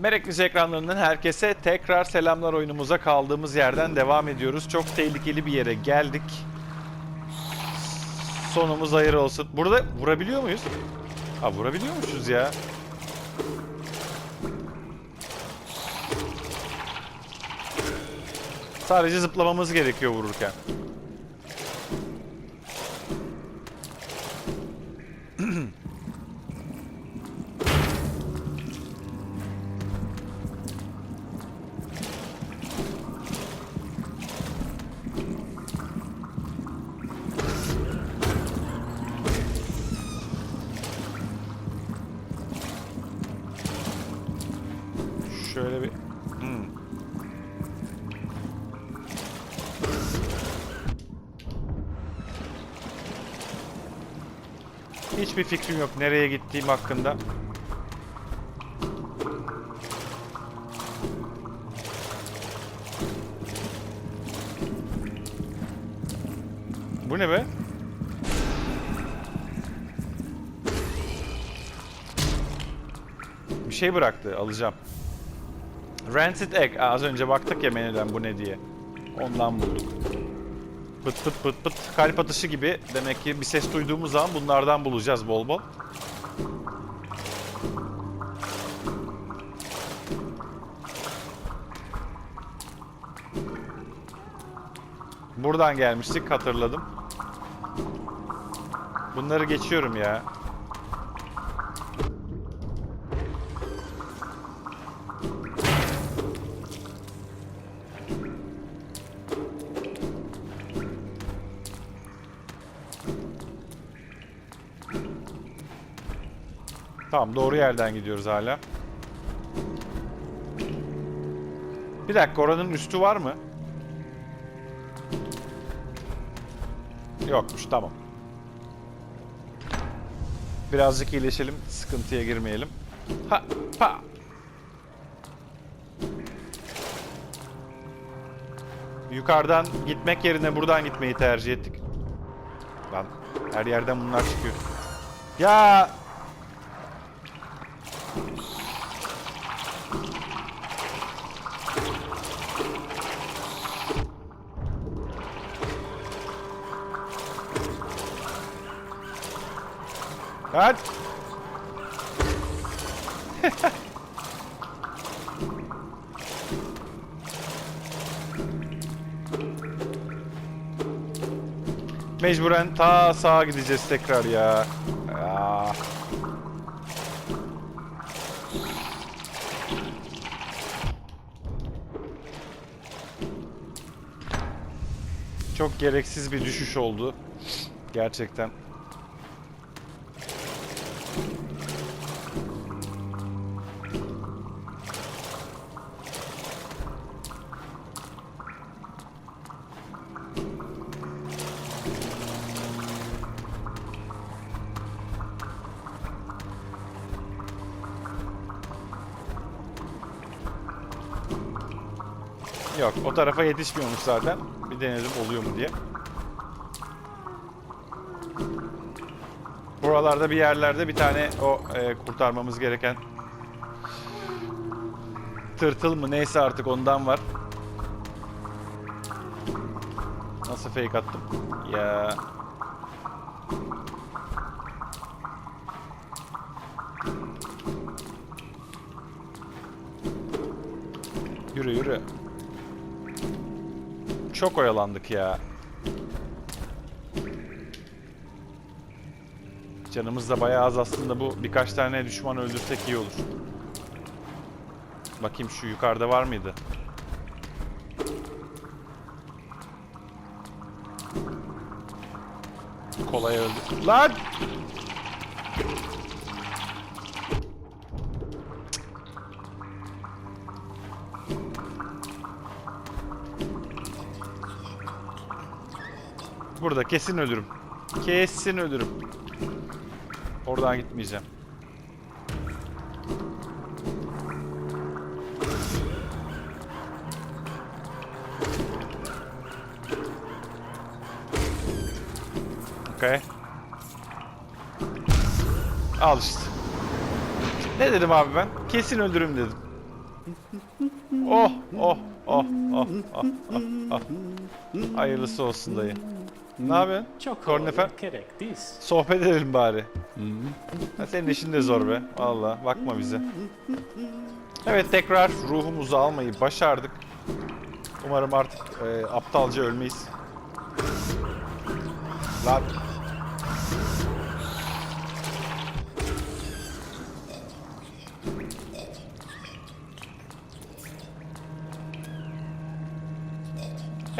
Mereklice ekranlarından herkese tekrar selamlar oyunumuza kaldığımız yerden devam ediyoruz. Çok tehlikeli bir yere geldik. Sonumuz hayır olsun. Burada vurabiliyor muyuz? Ha vurabiliyormuşuz ya. Sadece zıplamamız gerekiyor vururken. Hiçbir fikrim yok nereye gittiğim hakkında. Bu ne be? Bir şey bıraktı alacağım. Rancid Egg. Aa, az önce baktık ya menüden bu ne diye. Ondan bulduk. Pıt pıt pıt pıt. Kalp atışı gibi. Demek ki bir ses duyduğumuz zaman bunlardan bulacağız bol bol. Buradan gelmiştik hatırladım. Bunları geçiyorum ya. Tamam doğru yerden gidiyoruz hala. Bir dakika oranın üstü var mı? Yokmuş tamam. Birazcık iyileşelim. Sıkıntıya girmeyelim. Ha pa. Yukarıdan gitmek yerine buradan gitmeyi tercih ettik. Lan her yerden bunlar çıkıyor. Ya Kaç. Mecburen ta sağa gideceğiz tekrar ya. Ya. Çok gereksiz bir düşüş oldu. Gerçekten. Yok o tarafa yetişmiyormuş zaten. Bir denedim oluyor mu diye. Buralarda bir yerlerde bir tane o e, kurtarmamız gereken tırtıl mı neyse artık ondan var. Nasıl fake attım? Ya Yürü yürü. Çok oyalandık ya. Canımız da bayağı az aslında bu birkaç tane düşman öldürsek iyi olur. Bakayım şu yukarıda var mıydı? Kolay öldü. Lan! Burada kesin ölürüm. Kesin ölürüm. Oradan gitmeyeceğim. Okay. Al işte. Ne dedim abi ben? Kesin öldürüm dedim. Oh oh oh oh oh oh oh. Hayırlısı olsun dayı. Ne yapıyorsun? Çok Kornefer. gerek biz. Sohbet edelim bari. Ha, senin işin de zor be. Valla bakma bize. Evet tekrar ruhumuzu almayı başardık. Umarım artık e, aptalca ölmeyiz. Lan.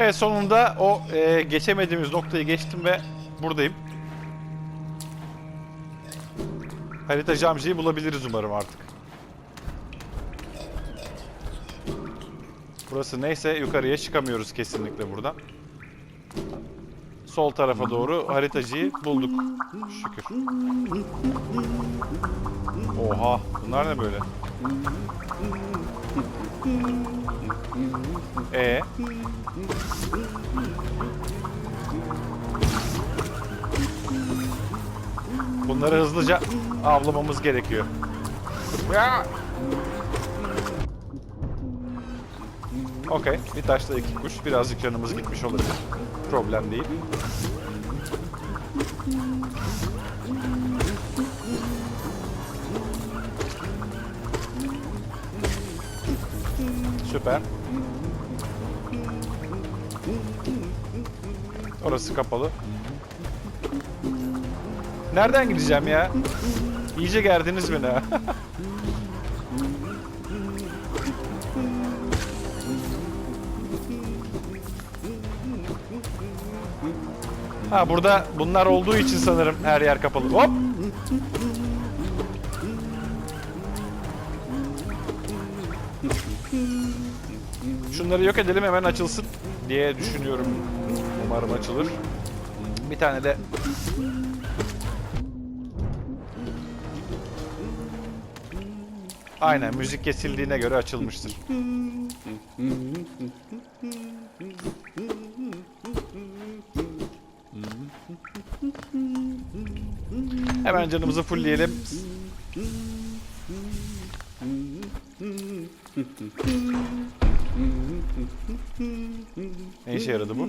Evet sonunda o e, geçemediğimiz noktayı geçtim ve buradayım. Haritacı amcayı bulabiliriz umarım artık. Burası neyse yukarıya çıkamıyoruz kesinlikle buradan. Sol tarafa doğru haritacıyı bulduk. Şükür. Oha bunlar ne böyle? E Bunları hızlıca avlamamız gerekiyor. Ya! Okey. Bir taşla iki kuş. Birazcık canımız gitmiş olabilir. Problem değil. Süper. Orası kapalı. Nereden gideceğim ya? İyice gerdiniz beni ha. Ha burada bunlar olduğu için sanırım her yer kapalı. Hop! Şunları yok edelim hemen açılsın diye düşünüyorum. Umarım açılır. Bir tane de Aynen müzik kesildiğine göre açılmıştır. Hemen canımızı fullleyelim. İşe yaradı bu?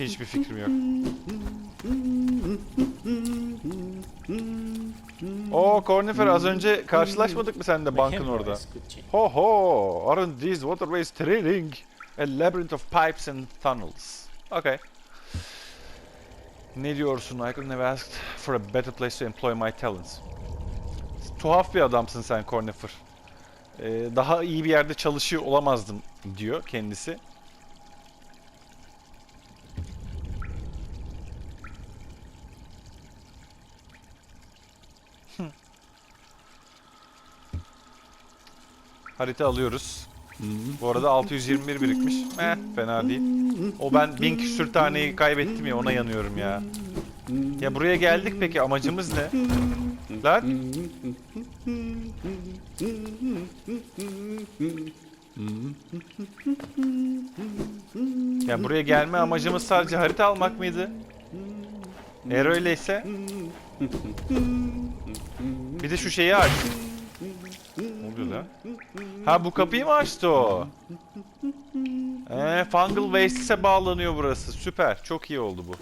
Hiçbir fikrim yok. Oo Cornifer az önce karşılaşmadık mı sen de bankın orada? Ho ho! Aren't these waterways thrilling? A labyrinth of pipes and tunnels. Okay. Ne diyorsun? I could have asked for a better place to employ my talents. Tuhaf bir adamsın sen Cornifer. Ee, daha iyi bir yerde çalışıyor olamazdım diyor kendisi. Harita alıyoruz. Bu arada 621 birikmiş. Eh fena değil. O ben bin küsür taneyi kaybettim ya ona yanıyorum ya. Ya buraya geldik peki amacımız ne? Lan? Ya buraya gelme amacımız sadece harita almak mıydı? Eğer öyleyse bir de şu şeyi aç. Ne oluyor lan? Ha bu kapıyı mı açtı o? Ee, Fungal Wastes'e bağlanıyor burası. Süper. Çok iyi oldu bu.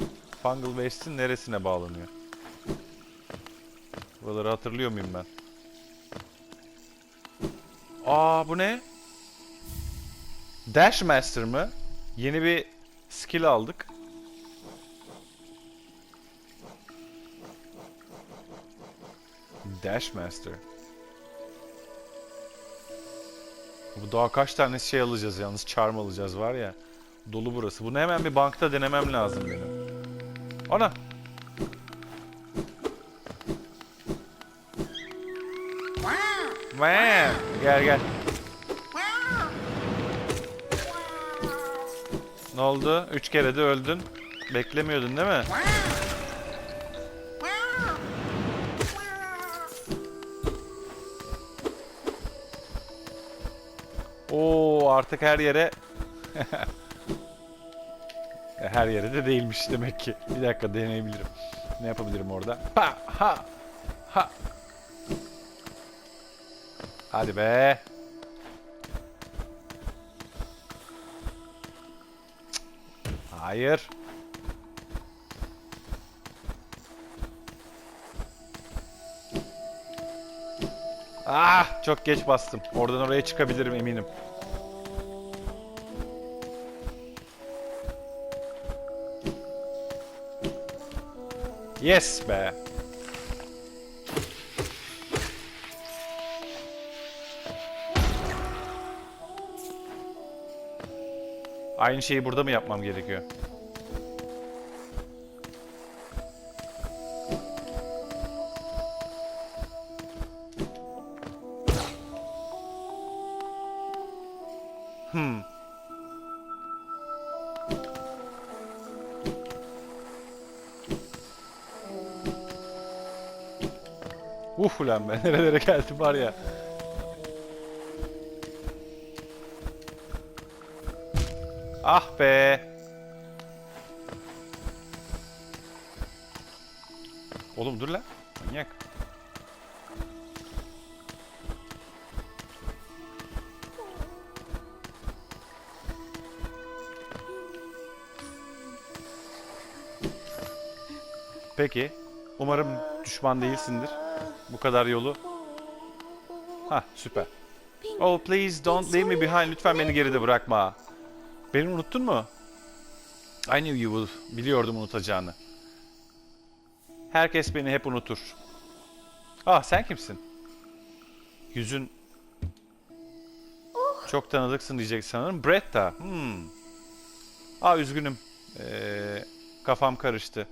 Fungal Wastes'in neresine bağlanıyor? Buraları hatırlıyor muyum ben? Aa bu ne? Dash Master mı? Yeni bir skill aldık. Dash Master. Bu daha kaç tane şey alacağız yalnız charm alacağız var ya. Dolu burası. Bunu hemen bir bankta denemem lazım benim. Ana. Vaa! Gel gel. Ne oldu? Üç kere de öldün. Beklemiyordun değil mi? Oo artık her yere her yere de değilmiş demek ki. Bir dakika deneyebilirim. Ne yapabilirim orada? Ha ha ha. Hadi be. Hayır. Ah, çok geç bastım. Oradan oraya çıkabilirim eminim. Yes be. Aynı şeyi burada mı yapmam gerekiyor? Ulan ben nerelere geldim var ya. Ah be. Oğlum dur lan. Manyak. Peki. Umarım düşman değilsindir. Bu kadar yolu. Ha süper. Oh please don't leave me behind. Lütfen beni geride bırakma. Beni unuttun mu? I knew you would. Biliyordum unutacağını. Herkes beni hep unutur. Ah sen kimsin? Yüzün çok tanıdıksın diyecek sanırım. Bretta. Hmm. Aa üzgünüm. Ee, kafam karıştı.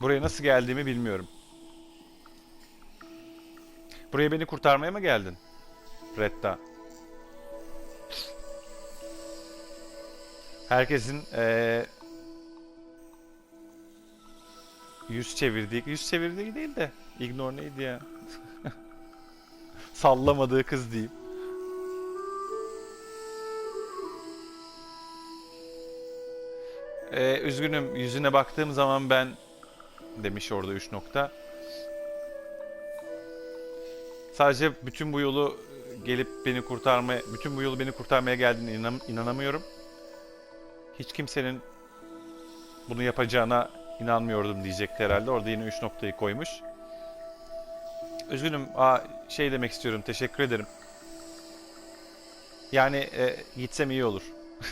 Buraya nasıl geldiğimi bilmiyorum. Buraya beni kurtarmaya mı geldin? Bretta. Herkesin eee yüz çevirdiği, yüz çevirdiği değil de ignore neydi ya? Sallamadığı kız diyeyim. Eee üzgünüm yüzüne baktığım zaman ben demiş orada 3 nokta. Sadece bütün bu yolu gelip beni kurtarmaya, bütün bu yolu beni kurtarmaya geldiğine inan- inanamıyorum. Hiç kimsenin bunu yapacağına inanmıyordum diyecekti herhalde. Orada yine 3 noktayı koymuş. Üzgünüm. Aa, şey demek istiyorum. Teşekkür ederim. Yani e, gitsem iyi olur.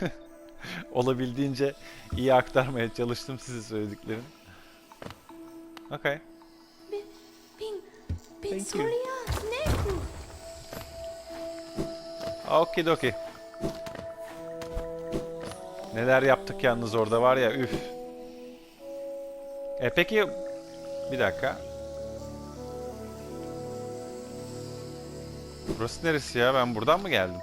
Olabildiğince iyi aktarmaya çalıştım size söylediklerim. Okay. 빙, Thank you. Okidoki. Neler yaptık yalnız orada var ya üf. E peki bir dakika. Burası neresi ya? Ben buradan mı geldim?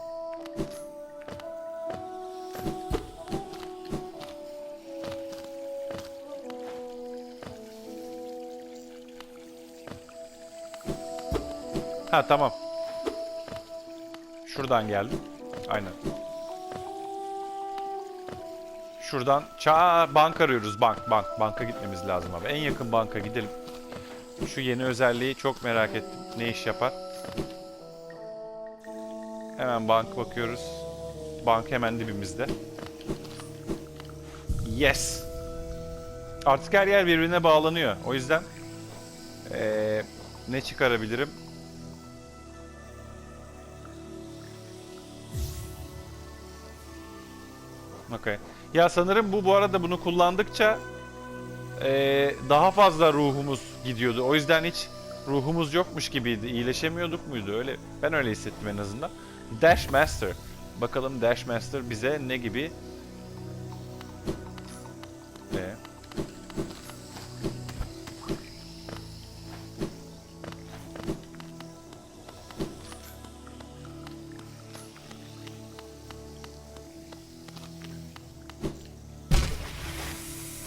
Ha tamam. Şuradan geldim. Aynen. Şuradan ça bank arıyoruz. Bank, bank. Banka gitmemiz lazım abi. En yakın banka gidelim. Şu yeni özelliği çok merak ettim. Ne iş yapar? Hemen bank bakıyoruz. Bank hemen dibimizde. Yes. Artık her yer birbirine bağlanıyor. O yüzden eee, ne çıkarabilirim? Ya sanırım bu bu arada bunu kullandıkça eee, daha fazla ruhumuz gidiyordu. O yüzden hiç ruhumuz yokmuş gibiydi. İyileşemiyorduk muydu? Öyle ben öyle hissettim en azından. Dash Master. Bakalım Dash Master bize ne gibi?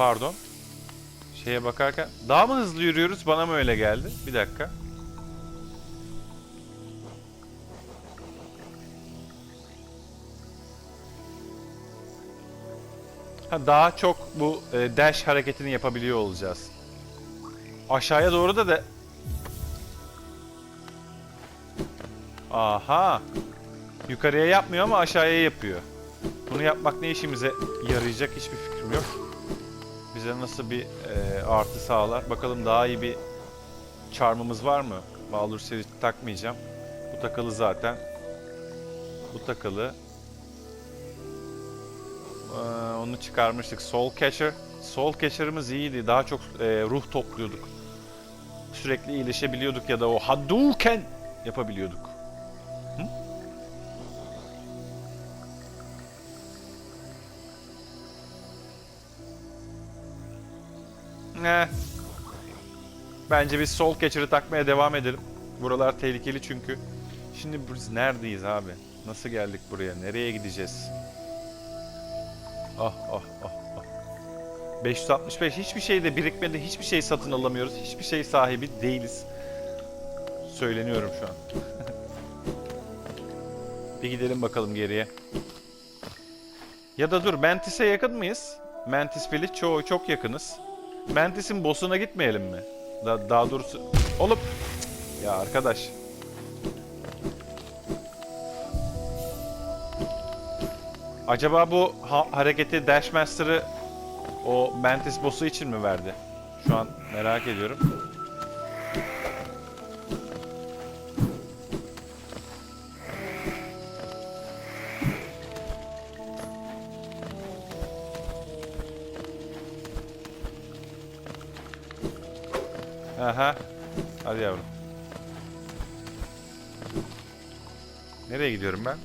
Pardon. Şeye bakarken daha mı hızlı yürüyoruz? Bana mı öyle geldi? Bir dakika. Ha, daha çok bu e, dash hareketini yapabiliyor olacağız. Aşağıya doğru da da Aha. Yukarıya yapmıyor ama aşağıya yapıyor. Bunu yapmak ne işimize yarayacak hiçbir fikrim yok. Bize nasıl bir e, artı sağlar. Bakalım daha iyi bir charm'ımız var mı? Baldur seri takmayacağım. Bu takılı zaten. Bu takılı. Ee, onu çıkarmıştık. Soul Catcher. Soul Catcher'ımız iyiydi. Daha çok e, ruh topluyorduk. Sürekli iyileşebiliyorduk ya da o Hadouken yapabiliyorduk. Ne? Bence biz Soul Catcher'ı takmaya devam edelim. Buralar tehlikeli çünkü. Şimdi biz neredeyiz abi? Nasıl geldik buraya? Nereye gideceğiz? Ah ah ah ah. 565 hiçbir şey de birikmedi. Hiçbir şey satın alamıyoruz. Hiçbir şey sahibi değiliz. Söyleniyorum şu an. bir gidelim bakalım geriye. Ya da dur Mantis'e yakın mıyız? Mantis Village çoğu çok yakınız. Mantis'in boss'una gitmeyelim mi? Da, daha doğrusu... Oğlum! Ya arkadaş. Acaba bu ha- hareketi Dash Master'ı o Mantis boss'u için mi verdi? Şu an merak ediyorum. Aha. Hadi yavrum. Nereye gidiyorum ben?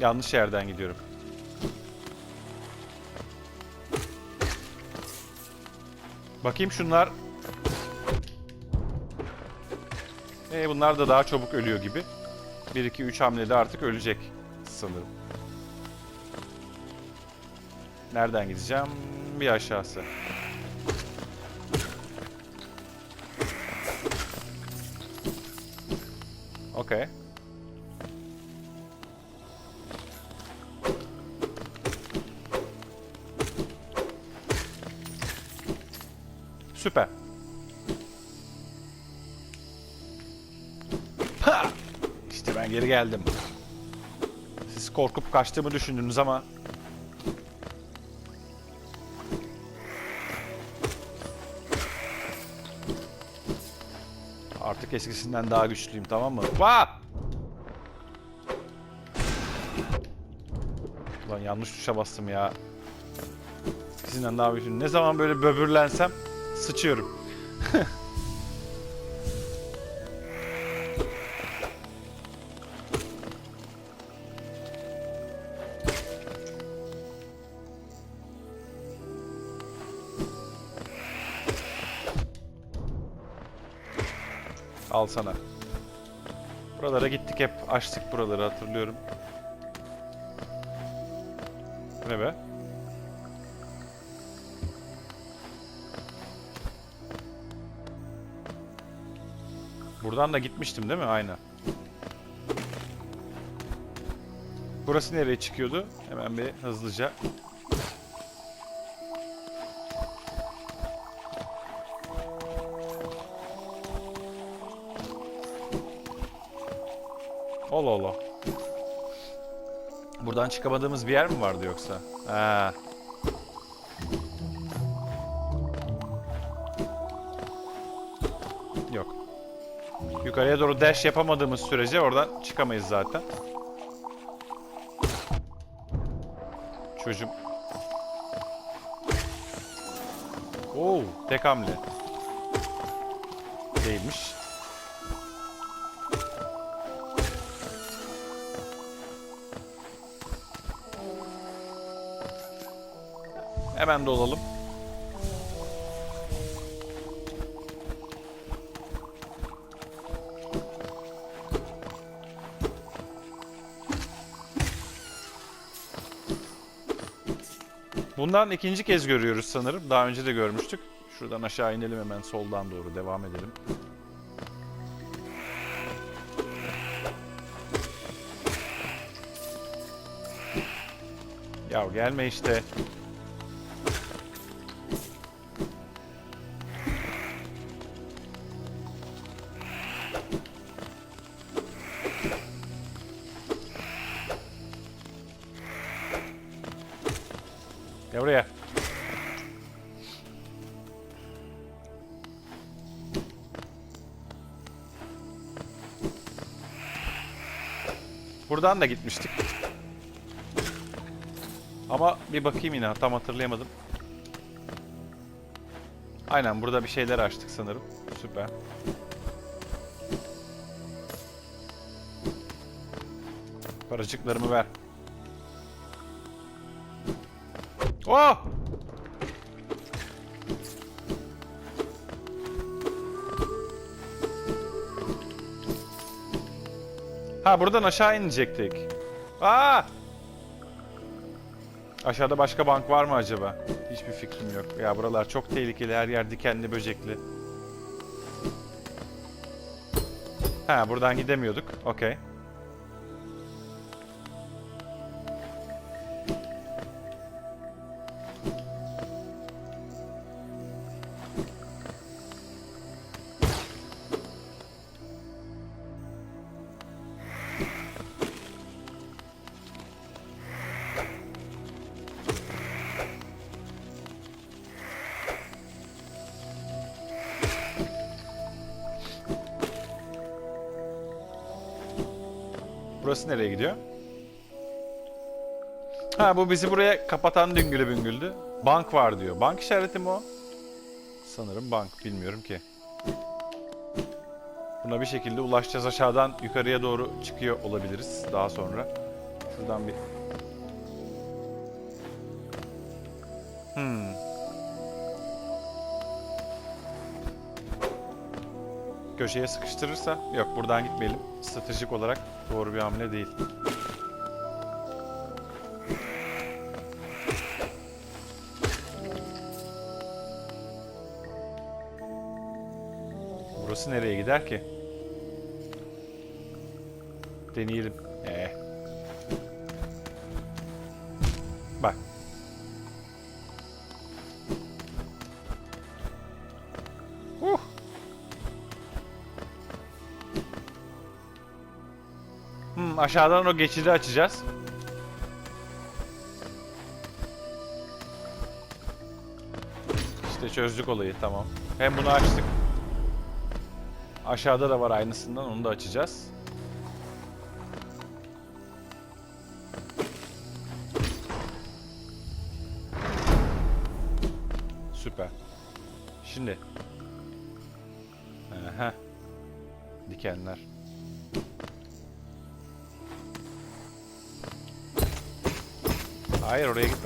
Yanlış yerden gidiyorum. Bakayım şunlar. Ee, bunlar da daha çabuk ölüyor gibi. 1 2 3 hamlede artık ölecek sanırım. Nereden gideceğim? Bir aşağısı. Okey. Süper. Ha! İşte ben geri geldim. Siz korkup kaçtığımı düşündünüz ama Artık eskisinden daha güçlüyüm tamam mı? Vaa! Ulan yanlış tuşa bastım ya. Eskisinden daha güçlüyüm. Ne zaman böyle böbürlensem sıçıyorum. Al sana. Buralara gittik hep. Açtık buraları hatırlıyorum. Bu ne be? Buradan da gitmiştim değil mi? Aynen. Burası nereye çıkıyordu? Hemen bir hızlıca. Allah Allah. Buradan çıkamadığımız bir yer mi vardı yoksa? Ha. Yok. Yukarıya doğru dash yapamadığımız sürece oradan çıkamayız zaten. Çocuğum. Oo, tek hamle. Değilmiş. Hemen dolalım. Bundan ikinci kez görüyoruz sanırım. Daha önce de görmüştük. Şuradan aşağı inelim hemen soldan doğru devam edelim. Ya gelme işte. Gel buraya. Buradan da gitmiştik. Ama bir bakayım yine tam hatırlayamadım. Aynen burada bir şeyler açtık sanırım. Süper. Paracıklarımı ver. Oh! Ha buradan aşağı inecektik. Aa! Aşağıda başka bank var mı acaba? Hiçbir fikrim yok. Ya buralar çok tehlikeli. Her yer dikenli böcekli. Ha buradan gidemiyorduk. Okey. Ha bu bizi buraya kapatan düngülü büngüldü. Bank var diyor. Bank işareti mi o? Sanırım bank. Bilmiyorum ki. Buna bir şekilde ulaşacağız. Aşağıdan yukarıya doğru çıkıyor olabiliriz daha sonra. Şuradan bir... Hmm. Köşeye sıkıştırırsa... Yok buradan gitmeyelim. Stratejik olarak doğru bir hamle değil. Burası nereye gider ki? Deneyelim. Ee. Bak. Uh. Hmm, aşağıdan o geçidi açacağız. İşte çözdük olayı tamam. Hem bunu açtık. Aşağıda da var aynısından onu da açacağız. Süper. Şimdi. Aha. Dikenler. Hayır oraya gitme.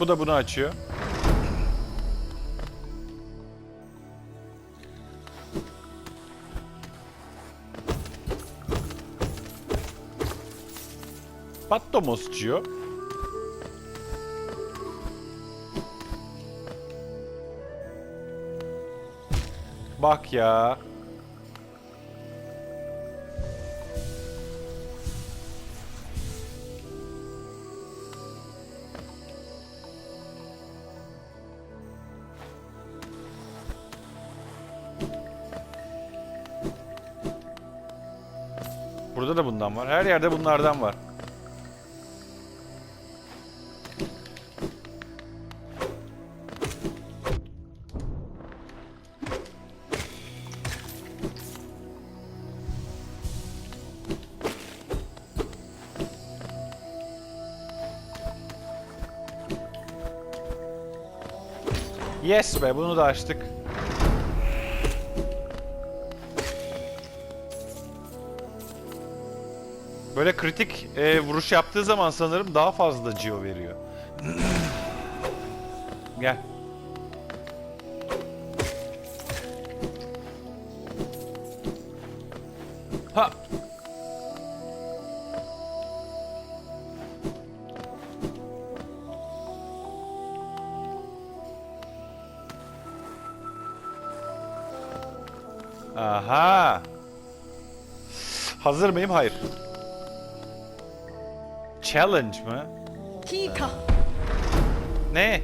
Bu da bunu açıyor. Pattomosçuyor. Bak ya. Yerde bunlardan var. Yes be bunu da açtık. Böyle kritik e, vuruş yaptığı zaman sanırım daha fazla Geo veriyor. Gel. Ha. Aha. Hazır mıyım? Hayır. Challenge mı? Tika. Ne?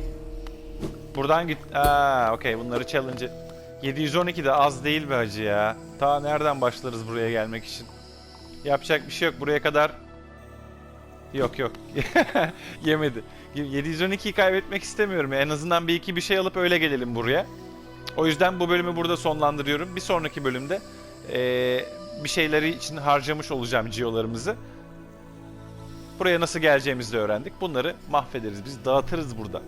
Buradan git. Aa, okey. Bunları challenge 712 de az değil be hacı ya. Ta nereden başlarız buraya gelmek için? Yapacak bir şey yok. Buraya kadar Yok yok. Yemedi. 712'yi kaybetmek istemiyorum. ya. En azından bir iki bir şey alıp öyle gelelim buraya. O yüzden bu bölümü burada sonlandırıyorum. Bir sonraki bölümde eee, bir şeyleri için harcamış olacağım ciyolarımızı. Buraya nasıl geleceğimizi de öğrendik. Bunları mahvederiz. Biz dağıtırız burada.